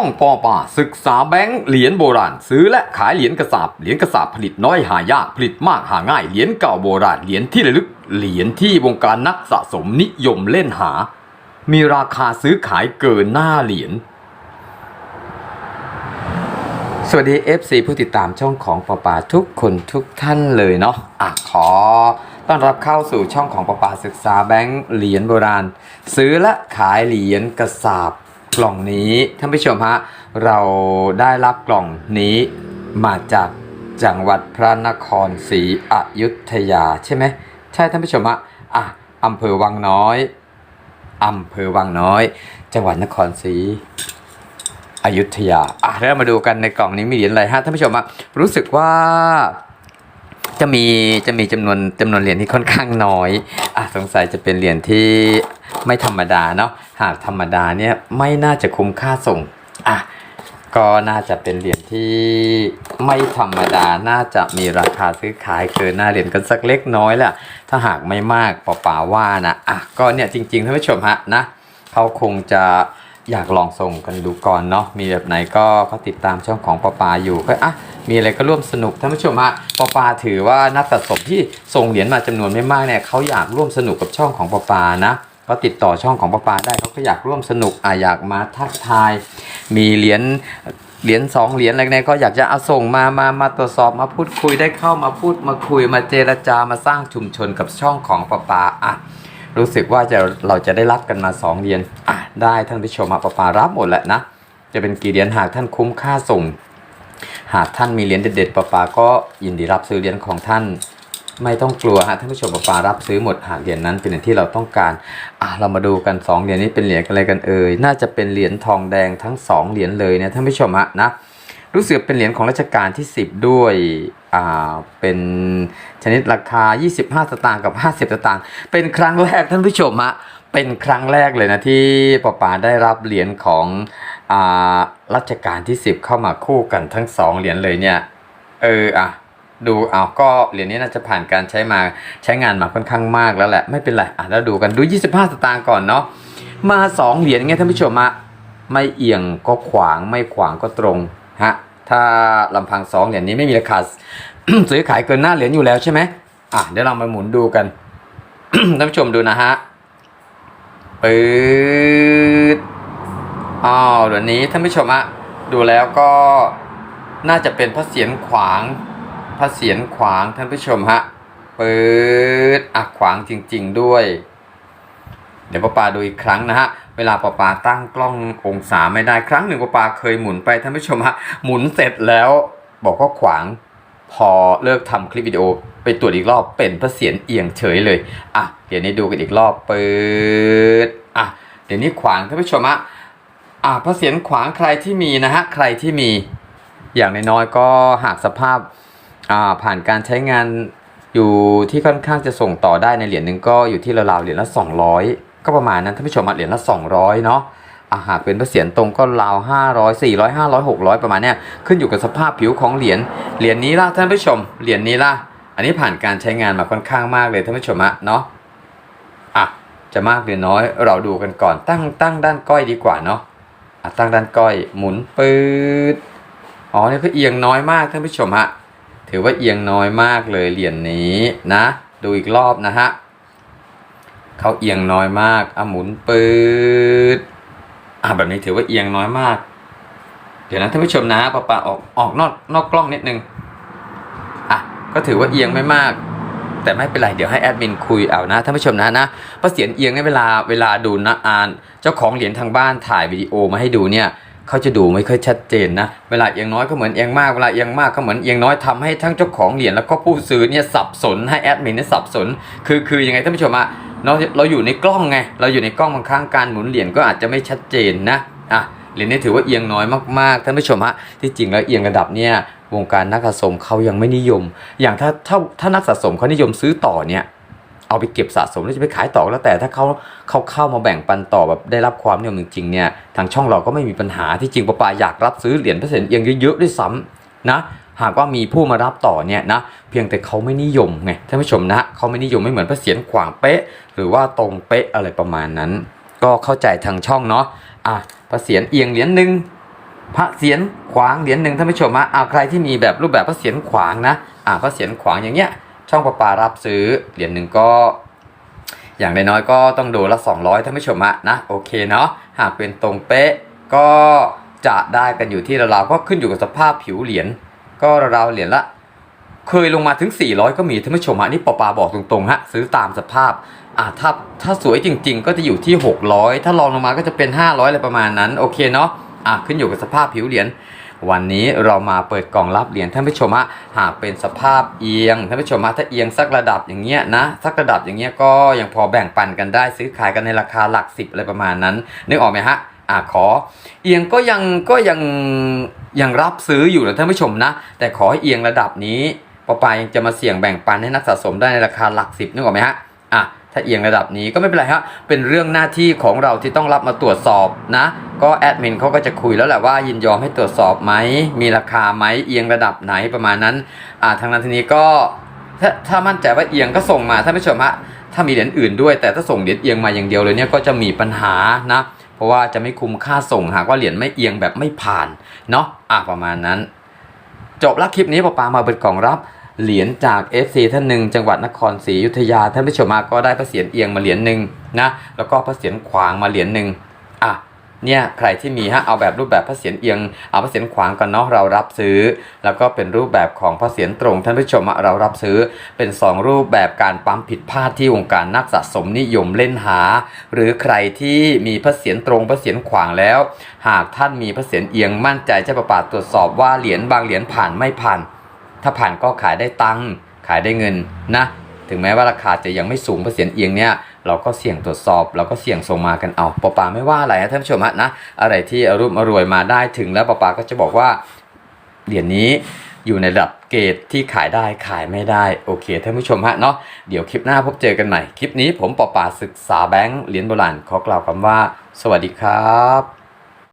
องปอป่าศึกษาแบงค์เหรียญโบราณ ซื้อและขายเหรียญกระสาบเหรียญกระสาบผลิตน้อยหายากผลิตมากหาง่ายเหรียญเก่าโบราณเหรียญที่ระลึกเหรียญที่วงการนักสะสมนิยมเล่นหา มีราคาซื้อขายเกินหน้าเหรียญสวัสดี FC ผู้ติดตามช่องของปอป่าทุกคนทุกท่านเลยเนาะอะขอต้อนรับเข้าสู่ช่องของปอปาศึกษาแบงค์เหรียญโบราณ ซื้อและขายเหรียญกระสาบ กล่องนี้ท่านผู้ชมฮะเราได้รับกล่องนี้มาจากจังหวัดพระนครศรีอยุธยาใช่ไหมใช่ท่านผู้ชมฮะอะอำเภอวังน้อยอำเภอวังน้อย จังหวัดนครศรีอยุธยาอะแล้วมาดูกันในกล่องนี้มีเหรียญอะไรฮะท่านผู้ชมอะรู้สึกว่าจะมีจะมีจำนวนจำนวนเหรียญที่ค่อนข้างน้อย อะสงสัยจะเป็นเหรียญที่ไม่ธรรมดาเนาะหากธรรมดาเนี่ยไม่น่าจะคุ้มค่าส่งอะก็น่าจะเป็นเหรียญที่ไม่ธรรมดา น่าจะมีราคาซื้อขายเกินหน้าเหรียญกันสักเล็กน้อยแหละ ถ้าหากไม่มากเปล่าว่านะ อะ ก็เนี่ยจริงๆท่านผู้ชมฮะนะ เขาคงจะ อยากลองส่งกันดูก่อนเนาะมีแบบไหนก็เขาติดตามช่องของปอปาอยู่ก็อะมีอะไรก็ร่วมสนุกท่านผู้ชมฮะปอปาถือว่านักสะสมที่ส่งเหรียญมาจำนวนไม่มากเนี่ยเขาอยากร่วมสนุกกับช่องของปอปานะก็ติดต่อช่องของปอปาได้เขาก็อยากร่วมสนุกอะอยากมาทักทาย มีเหรียญเหรียญสองเหรียญอะไรเนี่ยก็อยากจะเอาส่งมามามาตรวจสอบมาพูดคุยได้เข้ามาพูดมาคุยมาเจรจามาสร้างชุมชนกับช่องของปอปาอะ รู้สึกว่าจะเราจะได้รับกันมาสองเหรียญอะได้ท่านผู้ชมอะปะปารับหมดแหละนะ จะเป็นกี่เหรียญหากท่านคุ้มค่าส่ง หากท่านมีเหรียญเด็ดๆปะปาก็ยินดีรับซื้อเหรียญของท่านไม่ต้องกลัวฮะท่านผู้ชมปะปารับซื้อหมดหากเหรียญนั้นเป็นอย่างที่เราต้องการอะเรามาดูกันสองเหรียญนี้เป็นเหรียญอะไรกันเอ่ยน่าจะเป็นเหรียญทองแดงทั้งสองเหรียญเลยเนี่ยท่านผู้ชมฮะนะรู้สึกเป็นเหรียญของรัชกาลที่ 10 ด้วย เป็นชนิดราคา 25 สตางค์กับ 50 สตางค์เป็นครั้งแรกท่านผู้ชมฮะเป็นครั้งแรกเลยนะที่ป้าป๋าได้รับเหรียญของอ่ารัชกาลที่ 10 เข้ามาคู่กันทั้งสองเหรียญเลยเนี่ยเอออะดูเอาก็เหรียญนี้น่าจะผ่านการใช้มาใช้งานมาค่อนข้างมากแล้วแหละไม่เป็นไรอะแล้วดูกันดู 25 สตางค์ก่อนเนาะมาสองเหรียญไงท่านผู้ชมฮะไม่เอียงก็ขวางไม่ขวางก็ตรงฮะ ถ้าลำพังสองเหรียญนี้ไม่มีราคา ซื้อขายเกินหน้าเหรียญอยู่แล้วใช่ไหมอะเดี๋ยวเรามาหมุนดูกันท่านผู้ชมดูนะฮะปืดอ้าวเหรียญนี้ท่านผู้ชมฮะดูแล้วก็น่าจะเป็นพระเศียรขวางพระเศียรขวางท่านผู้ชมฮะปืดอะขวางจริง ๆด้วย เดี๋ยวป้าปาดูอีกครั้งนะฮะ เวลาป้าปาตั้งกล้ององศาไม่ได้ครั้งหนึ่งป้าปาเคยหมุนไปท่านผู้ชมฮะหมุนเสร็จแล้วบอกว่าขวางพอเลิกทำคลิปวิดีโอไปตรวจอีกรอบเป็นพระเศียรเอียงเฉยเลยอะเดี๋ยวนี้ดูกันอีกรอบเปิดอะเดี๋ยวนี้ขวางท่านผู้ชมฮะอะพระเศียรขวางใครที่มีนะฮะใครที่มีอย่างน้อยๆก็หากสภาพอ่าผ่านการใช้งานอยู่ที่ค่อนข้างจะส่งต่อได้ในเหรียญหนึ่งก็อยู่ที่ราวๆเหรียญละ200 ก็ประมาณนั้นท่านผู้ชมเหรียญละ200เนาะอ่าหากเป็นพระเศียรตรงก็ราว500 400 500 600 ประมาณเนี้ยขึ้นอยู่กับสภาพผิวของเหรียญเหรียญนี้ล่ะท่านผู้ชมเหรียญนี้ล่ะอันนี้ผ่านการใช้งานมาค่อนข้างมากเลยท่านผู้ชมอะเนาะอะจะมากหรือน้อยเราดูกันก่อนตั้งตั้งด้านก้อยดีกว่าเนาะอะตั้งด้านก้อยหมุนปืดอ๋อนี่ก็เอียงน้อยมากท่านผู้ชมฮะถือว่าเอียงน้อยมากเลยเหรียญนี้นะ ดูอีกรอบนะฮะ เขาเอียงน้อยมากอะหมุนปืดอะแบบนี้ถือว่าเอียงน้อยมาก เดี๋ยวนะท่านผู้ชมนะปะปะออกออกนอกนอกกล้องนิดนึงอะก็ถือว่าเอียงไม่มาก แต่ไม่เป็นไรเดี๋ยวให้แอดมินคุยเอานะท่านผู้ชมนะนะพราะเสียงเอียงในเวลาเวลาดูนะอ่าน เจ้าของเหรียญทางบ้านถ่ายวิดีโอมาให้ดูเนี่ยเขาจะดูไม่ค่อยชัดเจนนะ เวลาเอียงน้อยก็เหมือนเอียงมาก เวลาเอียงมากก็เหมือนเอียงน้อยทำให้ทั้งเจ้าของเหรียญแล้วก็ผู้ซื้อเนี่ยสับสนให้แอดมินเนี่ยสับสน คือคือยังไงท่านผู้ชมอะ เราเราอยู่ในกล้องไง เราอยู่ในกล้องบางครั้งการหมุนเหรียญก็อาจจะไม่ชัดเจนนะอะเหรียญนี้ถือว่าเอียงน้อยมากๆท่านผู้ชมฮะที่จริงแล้วเอียงระดับเนี่ยวงการนักสะสมเขายังไม่นิยม อย่างถ้าถ้าถ้านักสะสมเขานิยมซื้อต่อเนี่ยเอาไปเก็บสะสมแล้วจะไปขายต่อแล้วแต่ถ้าเขาเขาเข้ามาแบ่งปันต่อแบบได้รับความนิยมจริงๆเนี่ยทางช่องเราก็ไม่มีปัญหาที่จริงปะปาอยากรับซื้อเหรียญพระเศษเอียงเยอะๆด้วยซ้ำนะ หากว่ามีผู้มารับต่อเนี่ยนะเพียงแต่เขาไม่นิยมไงท่านผู้ชมนะเขาไม่นิยมไม่เหมือนพระเศียรขวางเป๊ะ หรือว่าตรงเป๊ะอะไรประมาณนั้น ก็เข้าใจทางช่องเนาะอะพระเศียรเอียงเหรียญหนึ่งพระเศียรขวางเหรียญหนึ่งท่านผู้ชมฮะเอาใครที่มีแบบรูปแบบพระเศียรขวางนะอ่าพระเศียรขวางอย่างเงี้ย ช่องประปารับซื้อเหรียญหนึ่งก็ อย่างน้อยก็ต้องโดนละ 200ท่านผู้ชมะนะโอเคเนาะหากเป็นตรงเป๊ะก็จะได้กันอยู่ที่ราวๆก็ขึ้นอยู่กับสภาพผิวเหรียญ ก็ราวเหรียญละเคยลงมาถึง 400 ก็มีท่านผู้ชมฮะนี่ปอปาบอกตรงๆฮะซื้อตามสภาพอ่าถ้าถ้าสวยจริง ๆ ก็จะอยู่ที่ 600 ถ้าลองลงมาก็จะเป็น 500อะไรประมาณนั้นโอเคเนาะอะขึ้นอยู่กับสภาพผิวเหรียญวันนี้เรามาเปิดกล่องรับเหรียญท่านผู้ชมฮะหากเป็นสภาพเอียงท่านผู้ชมฮะถ้าเอียงสักระดับอย่างเงี้ยนะสักระดับอย่างเงี้ยก็ยังพอแบ่งปันกันได้ซื้อขายกันในราคาหลักสิบอะไรประมาณนั้นนึกออกไหมฮะ อะขอ เอียงก็ยังก็ยังยังรับซื้ออยู่นะท่านผู้ชมนะ แต่ขอให้เอียงระดับนี้ปอปายังจะมาเสี่ยงแบ่งปันให้นักสะสมได้ในราคาหลักสิบนึกออกไหมฮะอะถ้าเอียงระดับนี้ก็ไม่เป็นไรฮะเป็นเรื่องหน้าที่ของเราที่ต้องรับมาตรวจสอบนะ ก็แอดมินเขาก็จะคุยแล้วแหละว่ายินยอมให้ตรวจสอบไหม มีราคาไหมเอียงระดับไหนประมาณนั้นอ่าทางนั้นทีนี้ก็ถ้าถ้ามั่นใจว่าเอียงก็ส่งมาท่านผู้ชมฮะถ้ามีเหรียญอื่นด้วย แต่ถ้าส่งเหรียญเอียงมาอย่างเดียวเลยเนี่ยก็จะมีปัญหานะ ราะว่าจะไม่คุ้มค่าส่งหากว่าเหรียญไม่เอียงแบบไม่ผ่านเนาะอะประมาณนั้น จบละคลิปนี้ปะปามาเปิดกล่องรับเหรียญจาก FC ท่านหนึ่งจังหวัดนครศรีอยุธยาท่านผู้ชมมาก็ได้พระเศียรเอียงมาเหรียญหนึ่งนะแล้วก็พระเศียรขวางมาเหรียญหนึ่งอะ เนี่ยใครที่มีฮะเอาแบบรูปแบบพระเศียรเอียงเอาพระเศียรขวางกันเนาะเรารับซื้อ แล้วก็เป็นรูปแบบของพระเศียรตรงท่านผู้ชมเรารับซื้อเป็นสองรูปแบบการปั๊มผิดพลาดที่วงการนักสะสมนิยมเล่นหา หรือใครที่มีพระเศียรตรงพระเศียรขวางแล้ว หากท่านมีพระเศียรเอียงมั่นใจใช้ประปาตรวจสอบว่าเหรียญบางเหรียญผ่านไม่ผ่าน ถ้าผ่านก็ขายได้ตังค์ขายได้เงินนะถึงแม้ว่าราคาจะยังไม่สูงเปอร์เซ็นต์เอียงเนี่ย เราก็เสี่ยงตรวจสอบเราก็เสี่ยงส่งมากันเอาปอปาไม่ว่าอะไรนะท่านผู้ชมฮะนะอะไรที่อรุ่มอรวยมาได้ถึงแล้วปอปาก็จะบอกว่าเหรียญนี้อยู่ในระดับเกรดที่ขายได้ขายไม่ได้โอเคท่านผู้ชมฮะเนาะเดี๋ยวคลิปหน้าพบเจอกันใหม่ คลิปนี้ผมปอปาศึกษาแบงค์เหรียญโบราณขอกล่าวคำว่า สวัสดีครับ